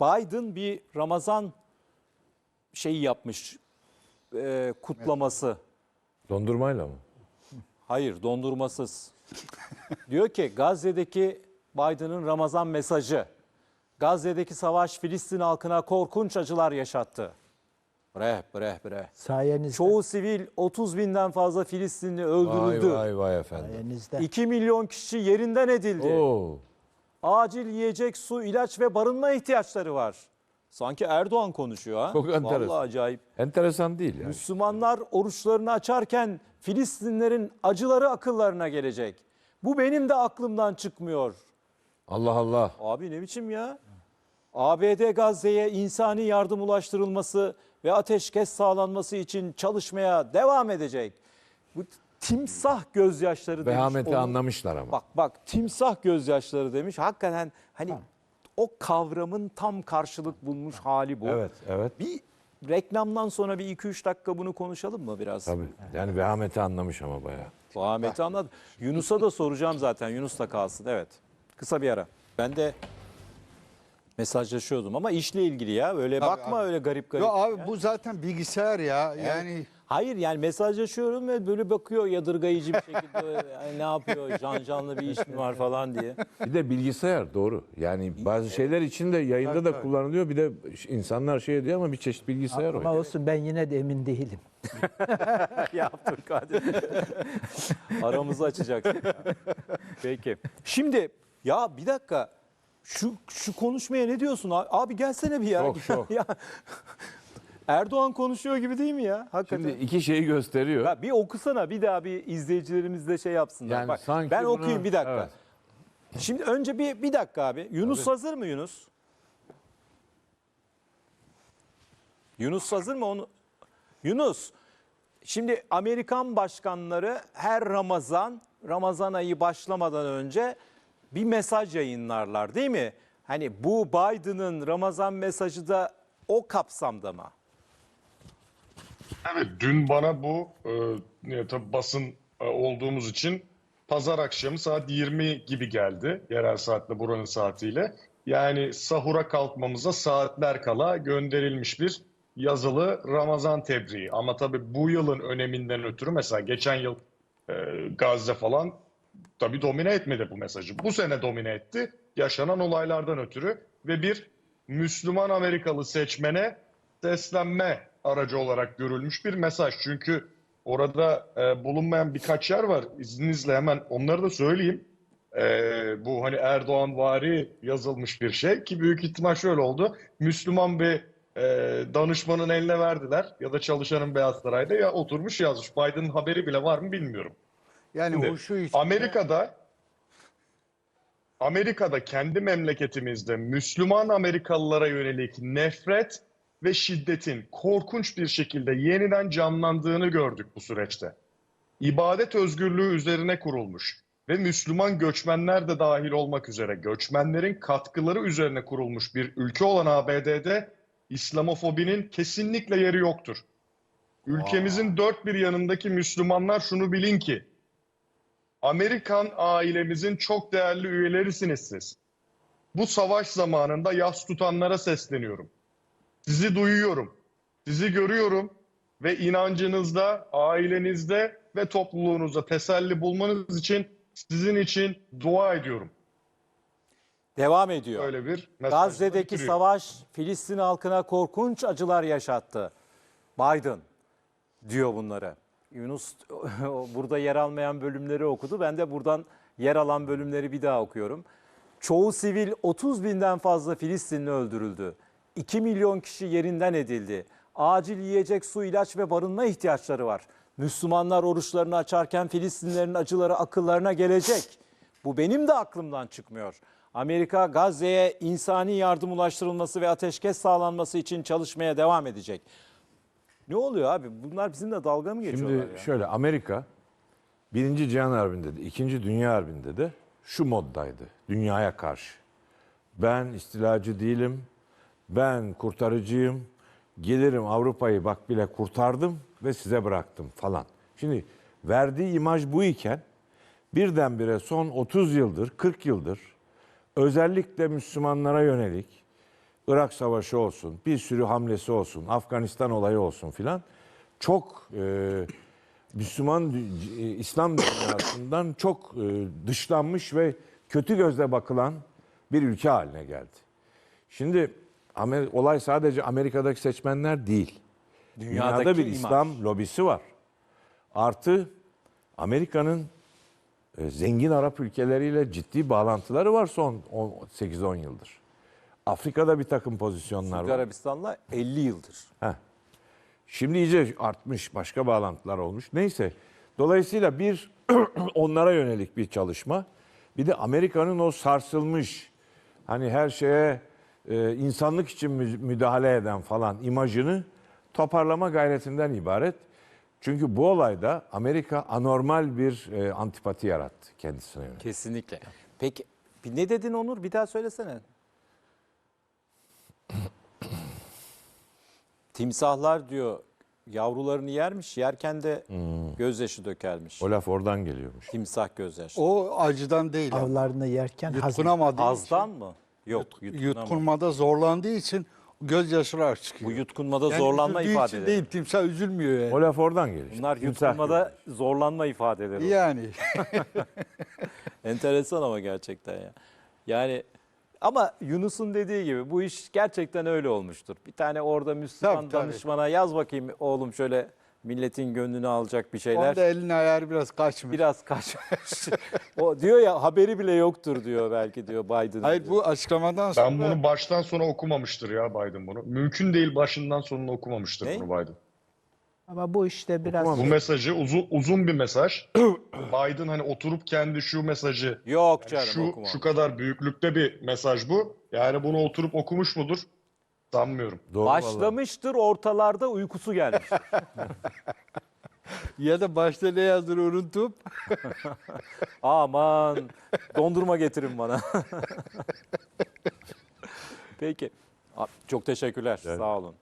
Biden bir Ramazan şeyi yapmış e, kutlaması. Dondurmayla mı? Hayır dondurmasız. Diyor ki Gazze'deki Biden'ın Ramazan mesajı. Gazze'deki savaş Filistin halkına korkunç acılar yaşattı. Bre bre bre. Sayenizde. Çoğu sivil 30 binden fazla Filistinli Vay öldürüldü. vay vay efendim. Sayenizde. 2 milyon kişi yerinden edildi. Oo. Acil yiyecek, su, ilaç ve barınma ihtiyaçları var. Sanki Erdoğan konuşuyor ha. Çok enteresan. Vallahi acayip. Enteresan değil yani. Müslümanlar oruçlarını açarken Filistinlerin acıları akıllarına gelecek. Bu benim de aklımdan çıkmıyor. Allah Allah. Abi ne biçim ya? ABD Gazze'ye insani yardım ulaştırılması ve ateşkes sağlanması için çalışmaya devam edecek. Bu timsah gözyaşları demiş. Vehameti Onun- anlamışlar ama. Bak bak timsah gözyaşları demiş. Hakikaten hani o kavramın tam karşılık bulmuş hali bu. Evet, evet. Bir reklamdan sonra bir 2-3 dakika bunu konuşalım mı biraz? Tabii. Yani vehameti anlamış ama bayağı. Ahmet'i anladım. Yunus'a da soracağım zaten. Yunus da kalsın. Evet. Kısa bir ara. Ben de mesajlaşıyordum ama işle ilgili ya. Öyle Tabii bakma abi. öyle garip garip. Yo abi bu zaten bilgisayar ya. Yani Hayır yani mesajlaşıyorum ve böyle bakıyor yadırgayıcı bir şekilde yani ne yapıyor can canlı bir iş mi var falan diye. Bir de bilgisayar doğru. Yani bazı şeyler için de yayında da kullanılıyor. Bir de insanlar şey diyor ama bir çeşit bilgisayar o. Ama olsun ben yine de emin değilim. ya Abdülkadir. Aramızı açacaksın. ya. Peki. Şimdi ya bir dakika. Şu şu konuşmaya ne diyorsun abi? Abi gelsene bir ya. Şok, şok. ya. Erdoğan konuşuyor gibi değil mi ya? Hakikaten. Şimdi iki şeyi gösteriyor. Ya bir okusana bir daha bir izleyicilerimiz de şey yapsınlar. Yani Bak, sanki ben bunu- okuyayım bir dakika. Evet. Şimdi önce bir bir dakika abi. Yunus hazır mı Yunus? Yunus hazır mı onu? Yunus. Şimdi Amerikan başkanları her Ramazan, Ramazan ayı başlamadan önce bir mesaj yayınlarlar değil mi? Hani bu Biden'ın Ramazan mesajı da o kapsamda mı? Evet dün bana bu e, tabii basın e, olduğumuz için pazar akşamı saat 20 gibi geldi yerel saatle buranın saatiyle. Yani sahura kalkmamıza saatler kala gönderilmiş bir yazılı Ramazan tebriği. Ama tabii bu yılın öneminden ötürü mesela geçen yıl e, Gazze falan tabii domine etmedi bu mesajı. Bu sene domine etti yaşanan olaylardan ötürü ve bir Müslüman Amerikalı seçmene seslenme aracı olarak görülmüş bir mesaj. Çünkü orada e, bulunmayan birkaç yer var. İzninizle hemen onları da söyleyeyim. E, bu hani Erdoğan vari yazılmış bir şey ki büyük ihtimal şöyle oldu. Müslüman bir e, danışmanın eline verdiler ya da çalışanın Beyaz Saray'da ya oturmuş yazmış. Biden'ın haberi bile var mı bilmiyorum. yani Şimdi bu şu işte. Amerika'da Amerika'da kendi memleketimizde Müslüman Amerikalılara yönelik nefret ve şiddetin korkunç bir şekilde yeniden canlandığını gördük bu süreçte. İbadet özgürlüğü üzerine kurulmuş ve Müslüman göçmenler de dahil olmak üzere göçmenlerin katkıları üzerine kurulmuş bir ülke olan ABD'de İslamofobinin kesinlikle yeri yoktur. Ülkemizin dört bir yanındaki Müslümanlar şunu bilin ki Amerikan ailemizin çok değerli üyelerisiniz siz. Bu savaş zamanında yas tutanlara sesleniyorum. Sizi duyuyorum, sizi görüyorum ve inancınızda, ailenizde ve topluluğunuzda teselli bulmanız için sizin için dua ediyorum. Devam ediyor. Böyle bir Gazze'deki bitiriyor. savaş Filistin halkına korkunç acılar yaşattı. Biden diyor bunları. Yunus burada yer almayan bölümleri okudu. Ben de buradan yer alan bölümleri bir daha okuyorum. Çoğu sivil 30 binden fazla Filistinli öldürüldü. 2 milyon kişi yerinden edildi. Acil yiyecek, su, ilaç ve barınma ihtiyaçları var. Müslümanlar oruçlarını açarken Filistinlerin acıları akıllarına gelecek. Bu benim de aklımdan çıkmıyor. Amerika Gazze'ye insani yardım ulaştırılması ve ateşkes sağlanması için çalışmaya devam edecek. Ne oluyor abi? Bunlar bizimle dalga mı geçiyorlar Şimdi ya? şöyle Amerika Birinci Cihan Harbi'nde de, İkinci Dünya Harbi'nde de şu moddaydı dünyaya karşı. Ben istilacı değilim, ben kurtarıcıyım, gelirim Avrupa'yı bak bile kurtardım ve size bıraktım falan. Şimdi verdiği imaj bu iken birdenbire son 30 yıldır, 40 yıldır özellikle Müslümanlara yönelik Irak Savaşı olsun, bir sürü hamlesi olsun, Afganistan olayı olsun filan çok e, Müslüman e, İslam dünyasından çok e, dışlanmış ve kötü gözle bakılan bir ülke haline geldi. Şimdi Amer- olay sadece Amerika'daki seçmenler değil. Dünyada Dünyadaki bir imaj. İslam lobisi var. Artı Amerika'nın e, zengin Arap ülkeleriyle ciddi bağlantıları var son 8-10 yıldır. Afrika'da bir takım pozisyonlar Suudi var. Arabistan'la 50 yıldır. Heh. Şimdi iyice artmış, başka bağlantılar olmuş. Neyse. Dolayısıyla bir onlara yönelik bir çalışma. Bir de Amerika'nın o sarsılmış, hani her şeye e, insanlık için mü- müdahale eden falan imajını toparlama gayretinden ibaret. Çünkü bu olayda Amerika anormal bir e, antipati yarattı kendisine yönelik. Kesinlikle. Peki bir ne dedin Onur? Bir daha söylesene. Timsahlar diyor yavrularını yermiş. Yerken de gözyaşı dökermiş. O laf oradan geliyormuş. Timsah gözyaşı. o acıdan değil. Avlarını yerken. Yutkunamadığı Azdan mı? Yok. yutkunma. yutkunmada zorlandığı için gözyaşları çıkıyor. Bu yutkunmada Yani zorlanma üzüldüğü için ifadeleri. değil, timsah üzülmüyor yani. O laf oradan geliyor. işte. Bunlar Timsah yutkunmada zorlanma ifadeleri. Yani Enteresan ama gerçekten ya. Yani ama Yunus'un dediği gibi bu iş gerçekten öyle olmuştur. Bir tane orada Müslüman Tabii, tabii. danışmana yaz bakayım oğlum şöyle milletin gönlünü alacak bir şeyler. onda elin ayarı biraz kaçmış. Biraz kaçmış. o diyor ya haberi bile yoktur diyor belki diyor Biden. Hayır bu açıklamadan sonra Ben bunu baştan sona okumamıştır ya Biden bunu. Mümkün değil başından sonuna okumamıştır Ne? bunu Biden. Ama bu işte biraz Bu mesajı uzun uzun bir mesaj. Biden hani oturup kendi şu mesajı Yok canım şu okumamış. şu kadar büyüklükte bir mesaj bu. Yani bunu oturup okumuş mudur? Sanmıyorum. Doğru vallahi. Başlamıştır ortalarda uykusu gelmiş. ya da başta ne yazdır unutup Aman dondurma getirin bana. Peki. Çok teşekkürler. Sağ olun.